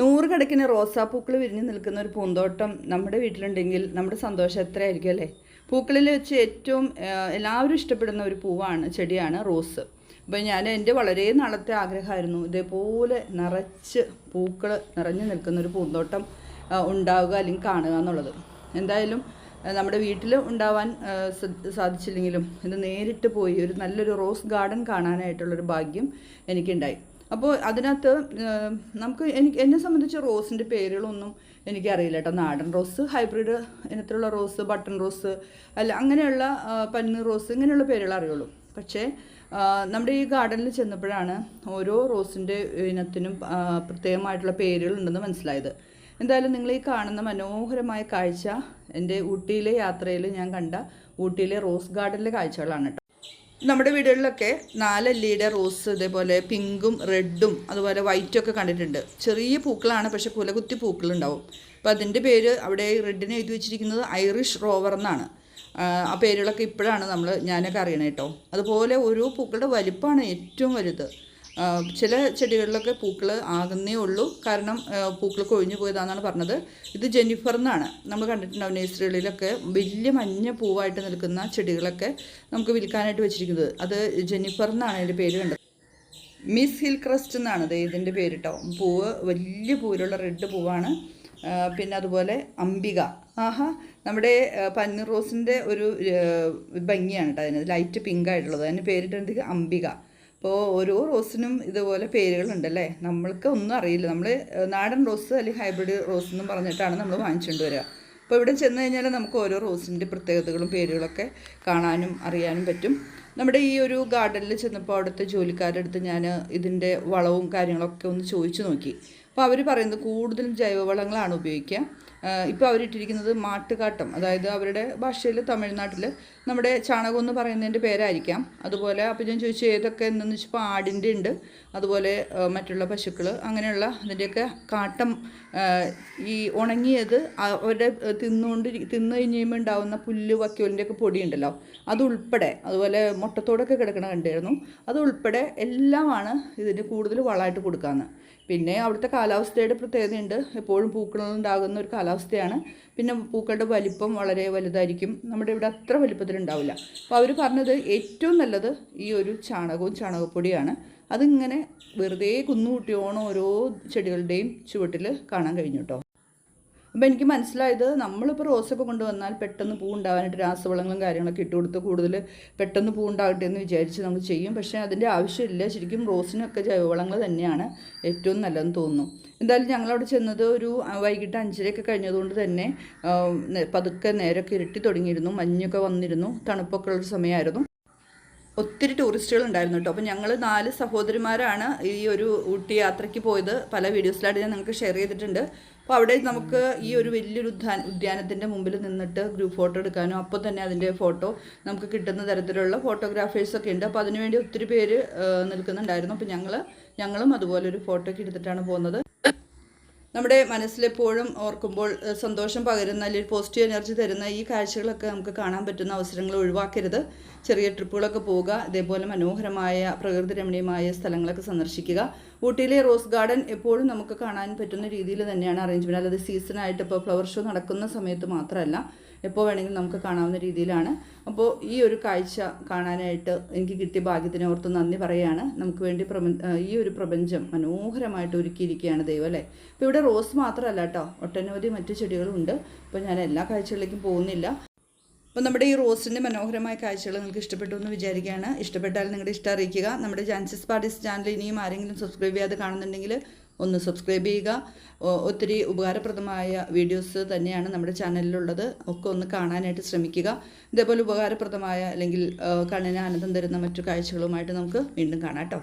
നൂറുകണക്കിന് റോസാപ്പൂക്കൾ വിരിഞ്ഞ് നിൽക്കുന്ന ഒരു പൂന്തോട്ടം നമ്മുടെ വീട്ടിലുണ്ടെങ്കിൽ നമ്മുടെ സന്തോഷം എത്രയായിരിക്കും അല്ലേ? പൂക്കളിൽ വെച്ച് ഏറ്റവും എല്ലാവരും ഇഷ്ടപ്പെടുന്ന ഒരു പൂവാണ് ചെടിയാണ് റോസ്. അപ്പോൾ ഞാൻ എന്റെ വളരെ നാളത്തെ ആഗ്രഹമായിരുന്നു ഇതേപോലെ നിറച്ച് പൂക്കൾ നിറഞ്ഞു നിൽക്കുന്ന ഒരു പൂന്തോട്ടം ഉണ്ടാവുക അല്ലെങ്കിൽ കാണുക എന്നുള്ളത്. എന്തായാലും നമ്മുടെ വീട്ടിൽ ഉണ്ടാവാൻ സാധിച്ചില്ലെങ്കിലും ഇത് നേരിട്ട് പോയി ഒരു നല്ലൊരു റോസ് ഗാർഡൻ കാണാനായിട്ടുള്ളൊരു ഭാഗ്യം എനിക്കുണ്ടായി. അപ്പോൾ അതിനകത്ത് നമുക്ക് എനിക്ക് എന്നെ സംബന്ധിച്ച് റോസിന്റെ പേരുകളൊന്നും എനിക്കറിയില്ല കേട്ടോ. നാടൻ റോസ് ഹൈബ്രിഡ് ഇനത്തിലുള്ള റോസ് ബട്ടൺ റോസ് അല്ല അങ്ങനെയുള്ള പന്നീർ റോസ് ഇങ്ങനെയുള്ള പേരുകൾ അറിയുള്ളൂ. പക്ഷേ നമ്മുടെ ഈ ഗാർഡനിൽ ചെന്നപ്പോഴാണ് ഓരോ റോസിന്റെ ഇനത്തിനും പ്രത്യേകമായിട്ടുള്ള പേരുകളുണ്ടെന്ന് മനസ്സിലായത്. എന്തായാലും നിങ്ങൾ ഈ കാണുന്ന മനോഹരമായ കാഴ്ച എന്റെ ഊട്ടിയിലെ യാത്രയിൽ ഞാൻ കണ്ട ഊട്ടിയിലെ റോസ് ഗാർഡനിലെ കാഴ്ചകളാണ് നമ്മുടെ വീടുകളിലൊക്കെ നാലല്ലിയുടെ റോസ് ഇതേപോലെ പിങ്കും റെഡും അതുപോലെ വൈറ്റും ഒക്കെ കണ്ടിട്ടുണ്ട്. ചെറിയ പൂക്കളാണ് പക്ഷേ കുലകുത്തി പൂക്കളുണ്ടാവും. അപ്പോൾ അതിന്റെ പേര് അവിടെ റെഡിന് എഴുതി വെച്ചിരിക്കുന്നത് ഐറിഷ് റോവർ എന്നാണ്. ആ, പേരുകളൊക്കെ ഇപ്പോഴാണ് നമ്മൾ ഞാനൊക്കെ അറിയണേ കേട്ടോ. അതുപോലെ ഓരോ പൂക്കളുടെ വലിപ്പമാണ് ഏറ്റവും വലുത്. ചില ചെടികളിലൊക്കെ പൂക്കൾ ആകുന്നേ ഉള്ളൂ. കാരണം പൂക്കൾ കൊഴിഞ്ഞു പോയതാണെന്നാണ് പറഞ്ഞത്. ഇത് ജെന്നിഫർ എന്നാണ് നമ്മൾ കണ്ടിട്ടുണ്ടാവും നേഴ്സറികളിലൊക്കെ വലിയ മഞ്ഞ പൂവായിട്ട് നിൽക്കുന്ന ചെടികളൊക്കെ നമുക്ക് വിൽക്കാനായിട്ട് വെച്ചിരിക്കുന്നത്. അത് ജെന്നിഫർ എന്നാണ് അതിന്റെ പേര് കണ്ടത്. മിസ് ഹിൽ ക്രസ്റ്റ് എന്നാണ് ഇതിന്റെ പേര് കേട്ടോ പൂവ് വലിയ പൂവിലുള്ള റെഡ് പൂവാണ്. പിന്നെ അതുപോലെ അംബിക. ആഹാ നമ്മുടെ പന്നീർ റോസിന്റെ ഒരു ഭംഗിയാണ് കേട്ടോ അതിന്. ലൈറ്റ് പിങ്ക് ആയിട്ടുള്ളത് അതിന് പേരിട്ടുണ്ട് അംബിക. അപ്പോൾ ഓരോ റോസിനും ഇതുപോലെ പേരുകളുണ്ടല്ലേ? നമ്മൾക്ക് ഒന്നും അറിയില്ല. നമ്മൾ നാടൻ റോസ് അല്ലെങ്കിൽ ഹൈബ്രിഡ് റോസ് എന്നും പറഞ്ഞിട്ടാണ് നമ്മൾ വാങ്ങിച്ചുകൊണ്ട് വരിക അപ്പോൾ ഇവിടെ ചെന്ന് കഴിഞ്ഞാൽ നമുക്ക് ഓരോ റോസിന്റെ പ്രത്യേകതകളും പേരുകളൊക്കെ കാണാനും അറിയാനും പറ്റും. നമ്മുടെ ഈ ഒരു ഗാർഡനിൽ ചെന്നപ്പോൾ അവിടുത്തെ ജോലിക്കാരുടെ അടുത്ത് ഞാൻ ഇതിന്റെ വളവും കാര്യങ്ങളൊക്കെ ഒന്ന് ചോദിച്ചു നോക്കി. അപ്പോൾ അവർ പറയുന്നത് കൂടുതലും ജൈവവളങ്ങളാണ് ഉപയോഗിക്കുക. ഇപ്പോൾ അവരിട്ടിരിക്കുന്നത് മാട്ടുകാട്ടം. അതായത് അവരുടെ ഭാഷയിൽ തമിഴ്നാട്ടിൽ നമ്മുടെ ചാണകം എന്ന് പറയുന്നതിന്റെ പേരായിരിക്കാം. അതുപോലെ അപ്പോൾ ഞാൻ ചോദിച്ചു ഏതൊക്കെ എന്നു വെച്ചപ്പോൾ ആടിന്റെ ഉണ്ട്. അതുപോലെ മറ്റുള്ള പശുക്കൾ അങ്ങനെയുള്ള അതിന്റെയൊക്കെ കാട്ടം ഈ ഉണങ്ങിയത് അവരുടെ തിന്നുകൊണ്ട് തിന്നു കഴിഞ്ഞ് കഴിയുമ്പോൾ ഉണ്ടാവുന്ന പുല്ല് വക്കോലിന്റെയൊക്കെ പൊടിയുണ്ടല്ലോ അതുൾപ്പെടെ അതുപോലെ മുട്ടത്തോടൊക്കെ കിടക്കണ കണ്ടായിരുന്നു അതുൾപ്പെടെ എല്ലാമാണ് ഇതിന് കൂടുതൽ വളമായിട്ട് കൊടുക്കാമെന്ന് പിന്നെ അവിടുത്തെ കാലാവസ്ഥയുടെ പ്രത്യേകതയുണ്ട്. എപ്പോഴും പൂക്കളുണ്ടാകുന്ന ഒരു കാലാവസ്ഥയാണ്. പിന്നെ പൂക്കളുടെ വലിപ്പം വളരെ വലുതായിരിക്കും. നമ്മുടെ ഇവിടെ അത്ര വലിപ്പത്തിലുണ്ടാവില്ല. അപ്പോൾ അവർ പറഞ്ഞത് ഏറ്റവും നല്ലത് ഈ ഒരു ചാണകവും ചാണകപ്പൊടിയാണ്. അതിങ്ങനെ വെറുതെ കുന്നുകൂട്ടിയോണം ഓരോ ചെടികളുടെയും ചുവട്ടിൽ കാണാൻ കഴിഞ്ഞു കേട്ടോ അപ്പോൾ എനിക്ക് മനസ്സിലായത് നമ്മളിപ്പോൾ റോസൊക്കെ കൊണ്ടുവന്നാൽ പെട്ടെന്ന് പൂ ഉണ്ടാവാനായിട്ട് രാസവളങ്ങളും കാര്യങ്ങളൊക്കെ ഇട്ട് കൊടുത്ത് കൂടുതൽ പെട്ടെന്ന് പൂ ഉണ്ടാകട്ടെ എന്ന് വിചാരിച്ച് നമ്മൾ ചെയ്യും. പക്ഷേ അതിന്റെ ആവശ്യമില്ല. ശരിക്കും റോസിനൊക്കെ ജൈവവളങ്ങൾ തന്നെയാണ് ഏറ്റവും നല്ലതെന്ന് തോന്നുന്നു. എന്തായാലും ഞങ്ങളവിടെ ചെന്നത് ഒരു വൈകിട്ട് അഞ്ചരയൊക്കെ കഴിഞ്ഞതുകൊണ്ട് തന്നെ പതുക്കെ നേരൊക്കെ ഇരുട്ടി തുടങ്ങിയിരുന്നു. മഞ്ഞൊക്കെ വന്നിരുന്നു. തണുപ്പൊക്കെ ഉള്ളൊരു സമയമായിരുന്നു. ഒത്തിരി ടൂറിസ്റ്റുകൾ ഉണ്ടായിരുന്നു കേട്ടോ അപ്പോൾ ഞങ്ങൾ നാല് സഹോദരിമാരാണ് ഈ ഒരു ഊട്ടി യാത്രയ്ക്ക് പോയത്. പല വീഡിയോസിലായിട്ട് ഞാൻ നിങ്ങൾക്ക് ഷെയർ ചെയ്തിട്ടുണ്ട്. അപ്പോൾ അവിടെ നമുക്ക് ഈ ഒരു വലിയൊരു ഉദ്യാന ഉദ്യാനത്തിന്റെ മുമ്പിൽ നിന്നിട്ട് ഗ്രൂപ്പ് ഫോട്ടോ എടുക്കാനും അപ്പോൾ തന്നെ അതിന്റെ ഫോട്ടോ നമുക്ക് കിട്ടുന്ന തരത്തിലുള്ള ഫോട്ടോഗ്രാഫേഴ്സൊക്കെ ഉണ്ട്. അപ്പോൾ അതിനുവേണ്ടി ഒത്തിരി പേര് നിൽക്കുന്നുണ്ടായിരുന്നു. അപ്പോൾ ഞങ്ങൾ ഞങ്ങളും അതുപോലെ ഒരു ഫോട്ടോയ്ക്ക് എടുത്തിട്ടാണ് പോകുന്നത്. നമ്മുടെ മനസ്സിലെപ്പോഴും ഓർക്കുമ്പോൾ സന്തോഷം പകരുന്ന അല്ലെങ്കിൽ പോസിറ്റീവ് എനർജി തരുന്ന ഈ കാഴ്ചകളൊക്കെ നമുക്ക് കാണാൻ പറ്റുന്ന അവസരങ്ങൾ ഒഴിവാക്കരുത്. ചെറിയ ട്രിപ്പുകളൊക്കെ പോവുക ഇതേപോലെ മനോഹരമായ പ്രകൃതി രമണീയമായ സ്ഥലങ്ങളൊക്കെ സന്ദർശിക്കുക. ഊട്ടിയിലെ റോസ് ഗാർഡൻ എപ്പോഴും നമുക്ക് കാണാൻ പറ്റുന്ന രീതിയിൽ തന്നെയാണ് അറേഞ്ച്മെന്റ് അല്ലാതെ സീസണായിട്ട് ഇപ്പോൾ ഫ്ലവർ ഷോ നടക്കുന്ന സമയത്ത് മാത്രമല്ല എപ്പോൾ വേണമെങ്കിലും നമുക്ക് കാണാവുന്ന രീതിയിലാണ്. അപ്പോൾ ഈ ഒരു കാഴ്ച കാണാനായിട്ട് എനിക്ക് കിട്ടിയ ഭാഗ്യത്തിനെ ഓർത്ത് നന്ദി പറയുകയാണ്. നമുക്ക് വേണ്ടി പ്രപ ഈ ഒരു പ്രപഞ്ചം മനോഹരമായിട്ട് ഒരുക്കിയിരിക്കുകയാണ് ദൈവം അല്ലേ? അപ്പോൾ ഇവിടെ റോസ് മാത്രമല്ല കേട്ടോ. ഒട്ടനവധി മറ്റു ചെടികളുമുണ്ട് അപ്പോൾ ഞാൻ എല്ലാ കാഴ്ചകളിലേക്കും പോകുന്നില്ല. അപ്പോൾ നമ്മുടെ ഈ റോസിന്റെ മനോഹരമായ കാഴ്ചകൾ നിങ്ങൾക്ക് ഇഷ്ടപ്പെട്ടു എന്ന് വിചാരിക്കുകയാണ്. ഇഷ്ടപ്പെട്ടാൽ നിങ്ങളുടെ ഇഷ്ടം അറിയിക്കുക. നമ്മുടെ ജാൻസിസ് പാർട്ടീസ് ചാനൽ ഇനിയും ആരെങ്കിലും സബ്സ്ക്രൈബ് ചെയ്യാതെ കാണുന്നുണ്ടെങ്കിൽ ഒന്ന് സബ്സ്ക്രൈബ് ചെയ്യുക. ഒത്തിരി ഉപകാരപ്രദമായ വീഡിയോസ് തന്നെയാണ് നമ്മുടെ ചാനലിലുള്ളത് ഒക്കെ ഒന്ന് കാണാനായിട്ട് ശ്രമിക്കുക. ഇതേപോലെ ഉപകാരപ്രദമായ അല്ലെങ്കിൽ കണ്ണിന് ആനന്ദം തരുന്ന മറ്റു കാഴ്ചകളുമായിട്ട് നമുക്ക് വീണ്ടും കാണാം കേട്ടോ.